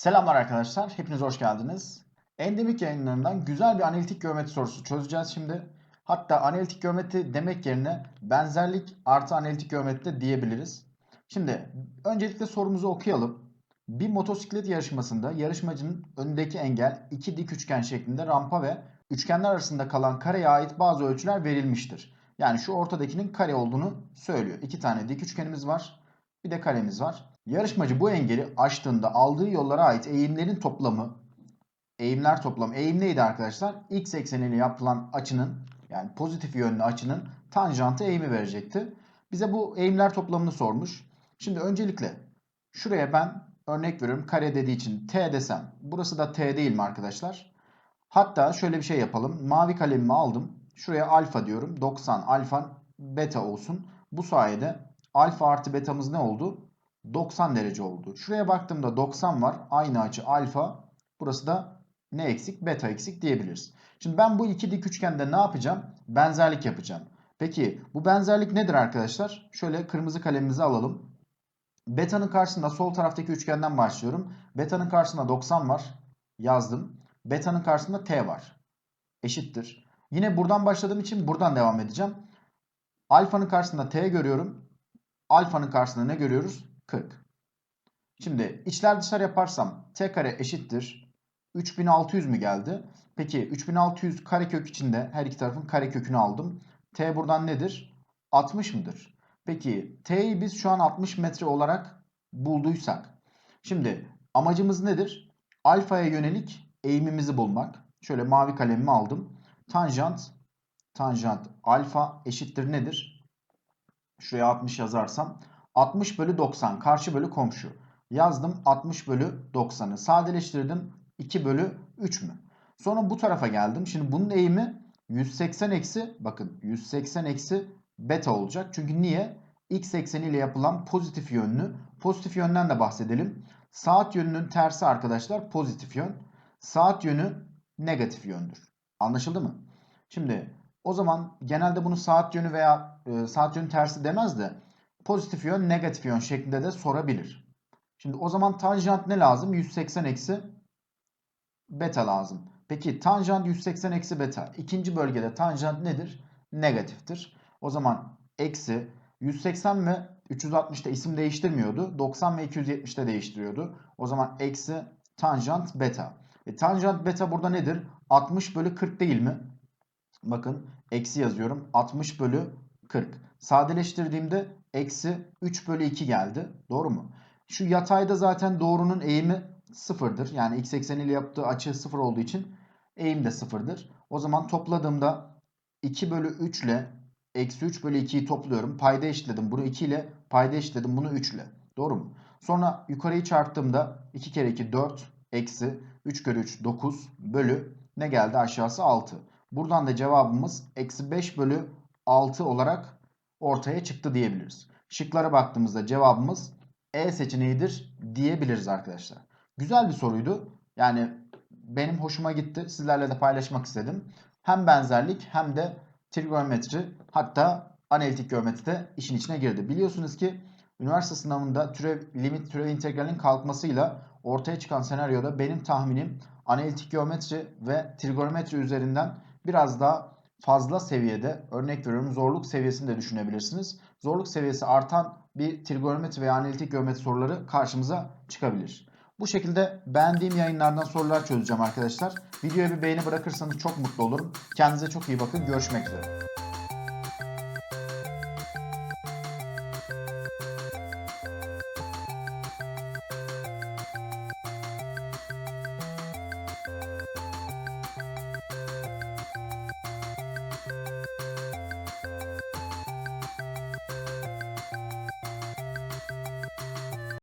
Selamlar arkadaşlar, hepiniz hoş geldiniz. Endemik yayınlarından güzel bir analitik geometri sorusu çözeceğiz şimdi. Hatta analitik geometri demek yerine benzerlik artı analitik geometri de diyebiliriz. Şimdi öncelikle sorumuzu okuyalım. Bir motosiklet yarışmasında yarışmacının önündeki engel iki dik üçgen şeklinde rampa ve üçgenler arasında kalan kareye ait bazı ölçüler verilmiştir. Yani şu ortadakinin kare olduğunu söylüyor. İki tane dik üçgenimiz var. Bir de karemiz var. Yarışmacı bu engeli aştığında aldığı yollara ait eğimlerin toplamı, eğimler toplamı, eğim neydi arkadaşlar? X ekseniyle yapılan açının yani pozitif yönlü açının tanjantı eğimi verecekti. Bize bu eğimler toplamını sormuş. Şimdi öncelikle şuraya ben örnek veriyorum kare dediği için T desem. Burası da T değil mi arkadaşlar? Hatta şöyle bir şey yapalım. Mavi kalemimi aldım. Şuraya alfa diyorum. 90 alfa beta olsun. Bu sayede alfa artı betamız ne oldu? 90 derece oldu. Şuraya baktığımda 90 var. Aynı açı alfa. Burası da ne eksik? Beta eksik diyebiliriz. Şimdi ben bu iki dik üçgende ne yapacağım? Benzerlik yapacağım. Peki bu benzerlik nedir arkadaşlar? Şöyle kırmızı kalemimizi alalım. Beta'nın karşısında sol taraftaki üçgenden başlıyorum. Beta'nın karşısında 90 var. Yazdım. Beta'nın karşısında T var. Eşittir. Yine buradan başladığım için buradan devam edeceğim. Alfa'nın karşısında T görüyorum. Alfa'nın karşısında ne görüyoruz? 40. Şimdi içler dışlar yaparsam t kare eşittir. 3600 mü geldi? Peki 3600 karekök içinde her iki tarafın karekökünü aldım. T buradan nedir? 60 mıdır? Peki t'yi biz şu an 60 metre olarak bulduysak. Şimdi amacımız nedir? Alfaya yönelik eğimimizi bulmak. Şöyle mavi kalemimi aldım. Tanjant tanjant alfa eşittir nedir? Şuraya 60 yazarsam 60 bölü 90 karşı bölü komşu. Yazdım 60 bölü 90'ı. Sadeleştirdim 2 bölü 3 mü? Sonra bu tarafa geldim. Şimdi bunun eğimi 180 eksi bakın 180 eksi beta olacak. Çünkü niye? X ekseniyle yapılan pozitif yönlü. Pozitif yönden de bahsedelim. Saat yönünün tersi arkadaşlar pozitif yön. Saat yönü negatif yöndür. Anlaşıldı mı? Şimdi o zaman genelde bunu saat yönü veya e, saat yönü tersi demez de pozitif yön, negatif yön şeklinde de sorabilir. Şimdi o zaman tanjant ne lazım? 180 eksi beta lazım. Peki tanjant 180 eksi beta. İkinci bölgede tanjant nedir? Negatiftir. O zaman eksi 180 ve 360'da isim değiştirmiyordu. 90 ve 270'de değiştiriyordu. O zaman eksi tanjant beta. E, tanjant beta burada nedir? 60 bölü 40 değil mi? Bakın eksi yazıyorum. 60 bölü 40. Sadeleştirdiğimde eksi 3 bölü 2 geldi. Doğru mu? Şu yatayda zaten doğrunun eğimi sıfırdır. Yani x ekseniyle yaptığı açı sıfır olduğu için eğim de sıfırdır. O zaman topladığımda 2 bölü 3 ile eksi 3 bölü 2'yi topluyorum. Payda eşitledim. Bunu 2 ile payda eşitledim. Bunu 3 ile. Doğru mu? Sonra yukarıyı çarptığımda 2 kere 2 4 eksi 3 kere 3 9 bölü ne geldi aşağısı 6. Buradan da cevabımız eksi 5 bölü 6 olarak ortaya çıktı diyebiliriz. Şıklara baktığımızda cevabımız E seçeneğidir diyebiliriz arkadaşlar. Güzel bir soruydu. Yani benim hoşuma gitti. Sizlerle de paylaşmak istedim. Hem benzerlik hem de trigonometri hatta analitik geometri de işin içine girdi. Biliyorsunuz ki üniversite sınavında türev, limit türev integralin kalkmasıyla ortaya çıkan senaryoda benim tahminim analitik geometri ve trigonometri üzerinden biraz daha fazla seviyede örnek veriyorum zorluk seviyesini de düşünebilirsiniz. Zorluk seviyesi artan bir trigonometri veya analitik geometri soruları karşımıza çıkabilir. Bu şekilde beğendiğim yayınlardan sorular çözeceğim arkadaşlar. Videoya bir beğeni bırakırsanız çok mutlu olurum. Kendinize çok iyi bakın. Görüşmek üzere.